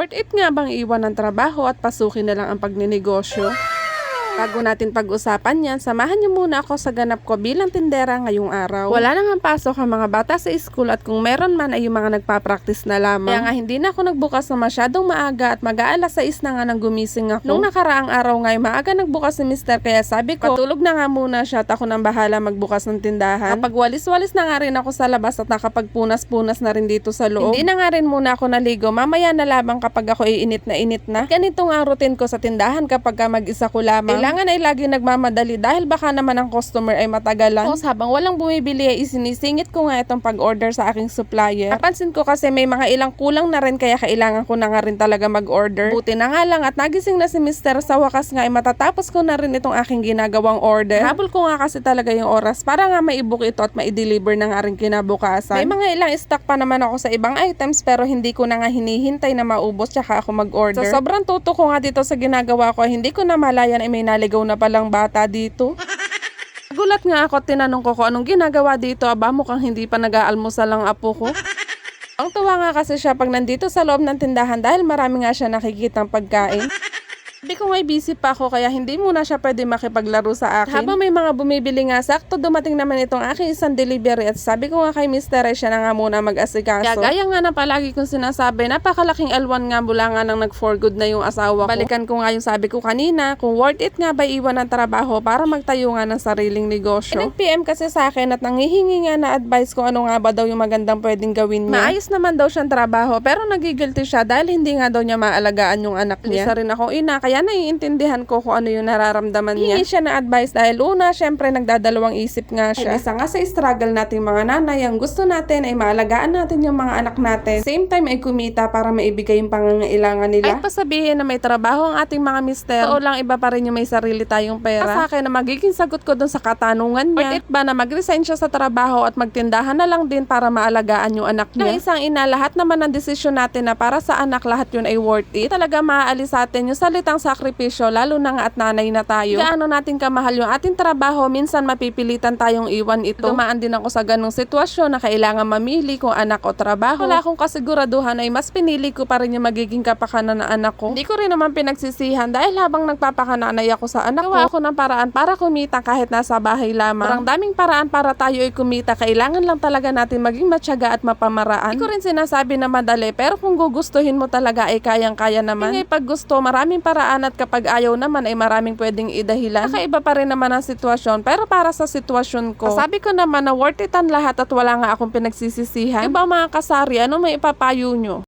Worth it nga bang iwan ng trabaho at pasukin na lang ang pagninegosyo? Bago natin pag-usapan yan, samahan niyo muna ako sa ganap ko bilang tindera ngayong araw. Wala na nga pasok ang mga bata sa school at kung meron man ay yung mga nagpa-practice na lamang. Kaya nga hindi na ako nagbukas na masyadong maaga at mag-aalas 6 na nga nang gumising ako. Nung nakaraang araw nga ay maaga nagbukas si Mister kaya sabi ko, patulog na nga muna siya at ako nang bahala magbukas ng tindahan. Kapag walis-walis na nga rin ako sa labas at nakapagpunas-punas na rin dito sa loob. Hindi na nga rin muna ako naligo. Mamaya na lamang kapag ako iinit na init na. Ganito nga ang routine ko sa tindahan kapag ka mag-isa ko lamang. Kailangan ay lagi nagmamadali dahil baka naman ang customer ay matagalan. Tapos habang walang bumibili ay isinisingit ko nga itong pag-order sa aking supplier. Napansin ko kasi may mga ilang kulang na rin kaya kailangan ko na nga rin talaga mag-order. Buti na nga lang at nagising na si Mr. sa wakas nga ay matatapos ko na rin itong aking ginagawang order. Habol ko nga kasi talaga yung oras para nga maibook ito at ma-deliver na nga rin kinabukasan. May mga ilang stock pa naman ako sa ibang items pero hindi ko na nga hinihintay na maubos tsaka ako mag-order. So sobrang tuto ko nga dito sa ginagawa ko hindi ko na malayan ay may naligaw na palang bata dito. Gulat nga ako at tinanong ko kung anong ginagawa dito. Aba mukhang hindi pa nag-aalmusal ang apo ko. Ang tuwa nga kasi siya pag nandito sa loob ng tindahan dahil marami nga siya nakikitang pagkain. Sabi ko nga'y busy pa ako kaya hindi muna siya pwede makipaglaro sa akin. Habang may mga bumibili nga sakto, dumating naman itong aking isang delivery at sabi ko nga kay Mr. ay siya na nga muna mag-asikaso. Kaya gaya nga na palagi kong sinasabi, napakalaking L1 nga mula nga nang nag-for good na yung asawa ko. Balikan ko nga yung sabi ko kanina, kung worth it nga ba iwan ng trabaho para magtayo nga ng sariling negosyo. Eh, nag-PM kasi sa akin at nangihingi nga na advice kung ano nga ba daw yung magandang pwedeng gawin niya. Maayos naman daw siyang trabaho pero nagigilty siya dahil hindi nga daw niya maalagaan yung anak niya. Isa rin ako ina, kaya naiintindihan ko kung ano yung nararamdaman niya. Hingi siya na advice dahil una, syempre nagdadalawang isip nga siya. Ay, isa nga sa struggle nating mga nanay, ang gusto natin ay maalagaan natin yung mga anak natin. Same time ay kumita para maibigay yung pangangailangan nila. Ay pasabihin na may trabaho ang ating mga mister, oo lang iba pa rin yung may sarili tayong pera. Sa akin na magiging sagot ko dun sa katanungan niya. It ba na mag-resign siya sa trabaho at magtindahan na lang din para maalagaan yung anak niya? Ng isang ina, lahat naman ng desisyon natin na para sa anak lahat yun ay worth it. Talaga maaalis sa atin yung salitang sakripisyo, lalo na nga at nanay na tayo. Gaano natin kamahal yung ating trabaho, minsan mapipilitan tayong iwan ito. Dumaan din ako sa ganong sitwasyon na kailangan mamili kung anak o trabaho. Wala akong kasiguraduhan ay mas pinili ko pa rin yung magiging kapakanan ng anak ko. Hindi ko rin naman pinagsisihan dahil habang nagpapakananay ako sa anak ko, ako ng paraan para kumita kahit nasa bahay lamang. Parang daming paraan para tayo ay kumita. Kailangan lang talaga natin maging matyaga at mapamaraan. Hindi ko rin sinasabi na madali, pero kung gugustuhin mo talaga ay kayang-kaya naman. Ngay pag gusto, maraming paraan at kapag ayaw naman ay maraming pwedeng idahilan. Kakaiba pa rin naman ang sitwasyon, pero para sa sitwasyon ko, sabi ko naman na worth it ang lahat at wala nga akong pinagsisisihan. Iba mga kasari, ano may ipapayo nyo?